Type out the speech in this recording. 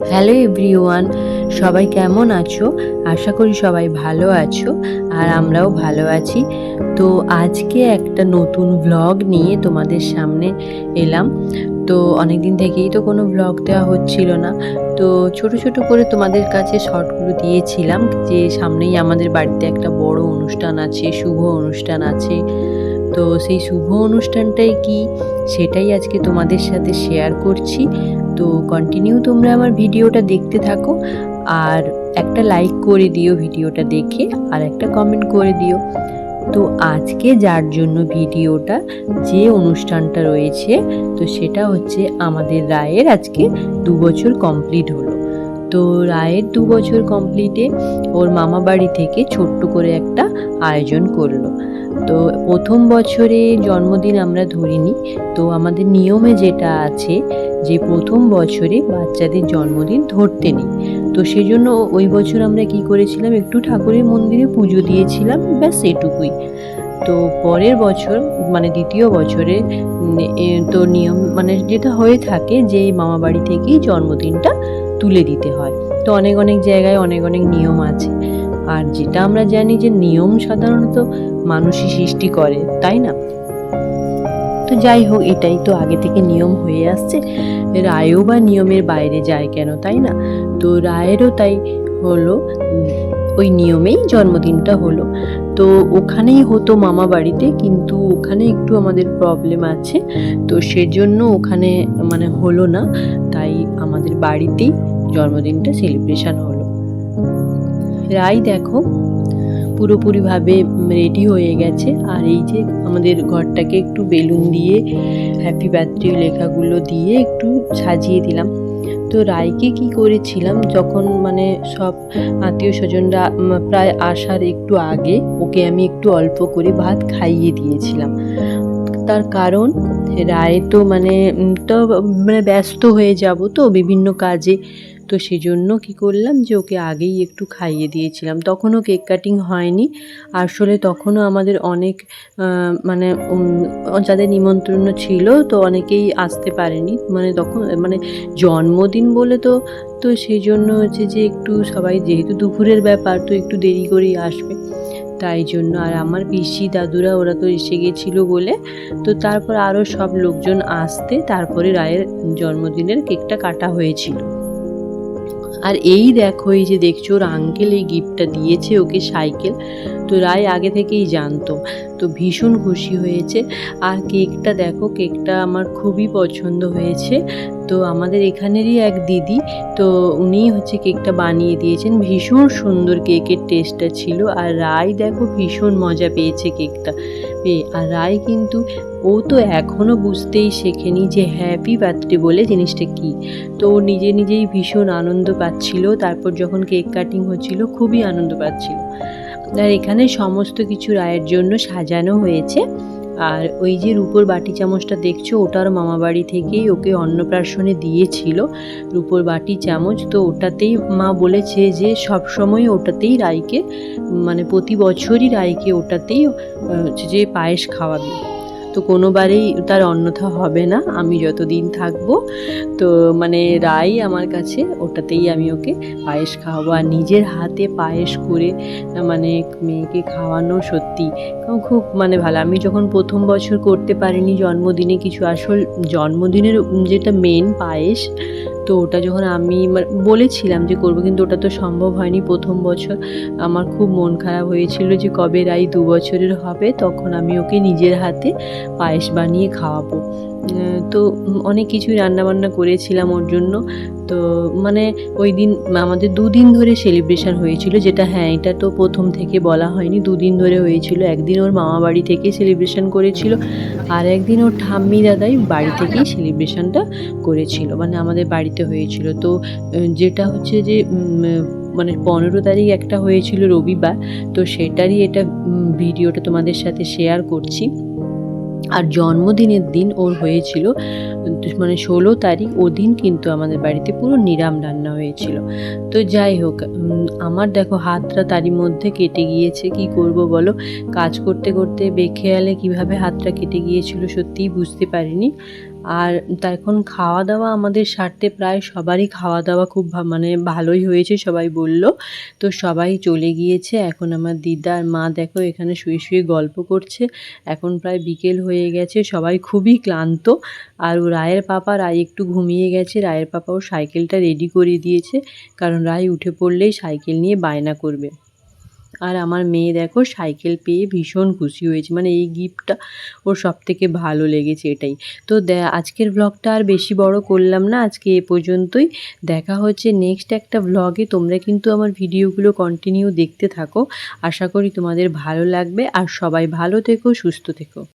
Hello everyone সবাই কেমন আছো? আশা করি সবাই ভালো আছো আর আমরাও ভালো আছি। তো আজকে একটা নতুন ভ্লগ নিয়ে তোমাদের সামনে এলাম। তো অনেক দিন থেকেই তো কোনো ভ্লগ দেওয়া হচ্ছিল না। তো ছোট ছোট করে তোমাদের কাছে শর্টগুলো দিয়েছিলাম যে সামনেই আমাদের বাড়িতে একটা বড় অনুষ্ঠান আছে, শুভ অনুষ্ঠান আছে। তো সেই শুভ অনুষ্ঠানটাই কি সেটাই আজকে তোমাদের সাথে শেয়ার করছি। তো কন্টিনিউ তোমরা আমার ভিডিওটা দেখতে থাকো আর একটা লাইক করে দিও ভিডিওটা দেখে আর একটা কমেন্ট করে দিও। তো আজকে যার জন্য ভিডিওটা, যে অনুষ্ঠানটা রয়েছে, তো সেটা হচ্ছে আমাদের রায়ের আজকে দু বছর কমপ্লিট হলো। তো রায়ের দু বছর কমপ্লিটে ওর মামা বাড়ি থেকে ছোট্ট করে একটা আয়োজন করল। তো প্রথম বছরে জন্মদিন আমরা ধরিনি, তো আমাদের নিয়মে যেটা আছে যে প্রথম বছরে বাচ্চাদের জন্মদিন ধরতে নেই। তো সেজন্য ওই বছর আমরা কি করেছিলাম, একটু ঠাকুরের মন্দিরে পুজো দিয়েছিলাম, ব্যাস এটুকুই। তো পরের বছর মানে দ্বিতীয় বছরে তো নিয়ম মানে যেটা হয়ে থাকে যে মামা বাড়ি থেকেই জন্মদিনটা তুলে দিতে হয়। তো অনেক অনেক জায়গায় অনেক অনেক নিয়ম আছে। আর যেটা আমরা জানি যে নিয়ম সাধারণত মানুষই সৃষ্টি করে, তাই না? তো যাই হোক, এটাই তো আগে থেকে নিয়ম হয়ে আসছে। রায়ও বা নিয়মের বাইরে যায় কেন, তাই না? তো রায়েরও তাই হলো, ওই নিয়মেই জন্মদিনটা হলো। তো ওখানেই হতো মামা বাড়িতে, কিন্তু ওখানে একটু আমাদের প্রবলেম আছে। তো সেজন্য ওখানে মানে হলো না, তাই আমাদের বাড়িতেই জন্মদিনটা সেলিব্রেশন হলো। রাই দেখো পুরোপুরিভাবে রেডি হয়ে গেছে। আর এই যে আমাদের ঘরটাকে একটু বেলুন দিয়ে হ্যাপি বার্থডে লেখাগুলো দিয়ে একটু সাজিয়ে দিলাম। তো রায়কে কি করেছিলাম, যখন মানে সব আত্মীয় স্বজনরা প্রায় আসার একটু আগে, ওকে আমি একটু অল্প করে ভাত খাইয়ে দিয়েছিলাম। তার কারণ রায় তো মানে তো মানে ব্যস্ত হয়ে যাব তো বিভিন্ন কাজে। তো সেজন্য কি করলাম যে, ওকে আগেই একটু খাইয়ে দিয়েছিলাম। তখনও কেক কাটিং হয়নি। আসলে তখনও আমাদের অনেক মানে যাদের নিমন্ত্রণ ছিল তো অনেকেই আসতে পারেনি। মানে তখন মানে জন্মদিন বলে তো তো সেই জন্য হচ্ছে যে, একটু সবাই, যেহেতু দুপুরের ব্যাপার তো একটু দেরি করেই আসবে। তাই জন্য আর আমার পিসি দাদুরা, ওরা তো এসে গেছিল বলে। তো তারপর আরও সব লোকজন আসতে তারপরে রায়ের জন্মদিনের কেকটা কাটা হয়েছিল। আর এই দেখো, এই যে দেখছ, ওর আঙ্কেল এই গিফটটা দিয়েছে ওকে সাইকেল। তো রায় আগে থেকেই জানতো। তো ভীষণ খুশি হয়েছে। আর কেকটা দেখো, কেকটা আমার খুবই পছন্দ হয়েছে। তো আমাদের এখানেরই এক দিদি, তো উনিই হচ্ছে কেকটা বানিয়ে দিয়েছেন। ভীষণ সুন্দর কেকের টেস্টটা ছিল। আর রায় দেখো, ভীষণ মজা পেয়েছে কেকটা। পেয়ে, আর রায় কিন্তু ও তো এখনও বুঝতেই শেখেনি যে হ্যাপি বার্থডে বলে জিনিসটা কী। তো ও নিজে নিজেই ভীষণ আনন্দ পাচ্ছিল, তারপর যখন কেক কাটিং হচ্ছিল খুবই আনন্দ পাচ্ছিল। আর এখানে সমস্ত কিছু রায়ের জন্য সাজানো হয়েছে। আর ওই যে রূপোর বাটি চামচটা দেখছ ওটার মামা বাড়ি থেকেই ওকে অন্নপ্রাশনে দিয়েছিল রূপোর বাটি চামচ। তো ওটাতেই মা বলেছে যে সব সময় ওটাতেই রাইকে মানে প্রতি বছরই রাইকে ওটাতেই হচ্ছে যে পায়েস খাওয়াবে। তো কোনোবারেই তার অন্যথা হবে না। আমি যতদিন থাকব, তো মানে রাই আমার কাছে, ওটাতেই আমি ওকে পায়েস খাওয়াবো। আর নিজের হাতে পায়েস করে মানে মেয়েকে খাওয়ানো সত্যি খুব মানে ভালো। আমি যখন প্রথম বছর করতে পারিনি জন্মদিনে কিছু, আসল জন্মদিনের যেটা মেন পায়েস তো ওটা যখন আমি বলেছিলাম যে করব কিন্তু ওটা তো সম্ভব হয়নি প্রথম বছর। আমার খুব মন খারাপ হয়েছিল যে কবে রাই দু বছরের হবে, তখন আমি ওকে নিজের হাতে পায়েস বানিয়ে খাওয়াবো। তো অনেক কিছুই রান্নাবান্না করেছিলাম ওর জন্য। তো মানে ওই দিন আমাদের দুদিন ধরে সেলিব্রেশন হয়েছিল যেটা হ্যাঁ এটা তো প্রথম থেকে বলা হয়নি। দুদিন ধরে হয়েছিল। একদিন ওর মামা বাড়ি থেকে সেলিব্রেশন করেছিল আর একদিন ওর ঠাম্মি দাদাই বাড়ি থেকেই সেলিব্রেশনটা করেছিল। মানে আমাদের বাড়িতে হয়েছিল। তো যেটা হচ্ছে যে মানে পনেরো তারিখ একটা হয়েছিল রবিবার। তো সেটারই এটা ভিডিওটা তোমাদের সাথে শেয়ার করছি। আর জন্মদিনের দিন ওর হয়েছিল মানে ষোলো তারিখ ও দিন কিন্তু আমাদের বাড়িতে পুরো নিরাম রান্না হয়েছিল। তো যাই হোক আমার দেখো হাতটা তারই মধ্যে কেটে গিয়েছে, কি করব বলো? কাজ করতে করতে বেখেয়ালে কীভাবে হাতটা কেটে গিয়েছিল সত্যিই বুঝতে পারিনি। আর তা এখন খাওয়া দাওয়া আমাদের সারতে প্রায় সবারই খাওয়া দাওয়া খুব মানে ভালোই হয়েছে, সবাই বলল। তো সবাই চলে গিয়েছে, এখন আমার দিদা আর মা দেখো এখানে শুয়ে শুয়ে গল্প করছে। এখন প্রায় বিকেল হয়ে গেছে, সবাই খুবই ক্লান্ত। আর ও রায়ের পাপা, রায় একটু ঘুমিয়ে গেছে, রায়ের পাপাও সাইকেলটা রেডি করে দিয়েছে। কারণ রায় উঠে পড়লেই সাইকেল নিয়ে বায়না করবে। আর আমার মেয়ে দেখো সাইকেল পেয়ে ভীষণ খুশি হয়েছে। মানে এই গিফটটা ওর সব থেকে ভালো লেগেছে এটাই। তো আজকের ব্লগটা আর বেশি বড় করলাম না, আজকে এ পর্যন্তই। দেখা হচ্ছে নেক্সট একটা ব্লগে তোমরা কিন্তু আমার ভিডিওগুলো কন্টিনিউ দেখতে থাকো। আশা করি তোমাদের ভালো লাগবে। আর সবাই ভালো থেকো, সুস্থ থেকো।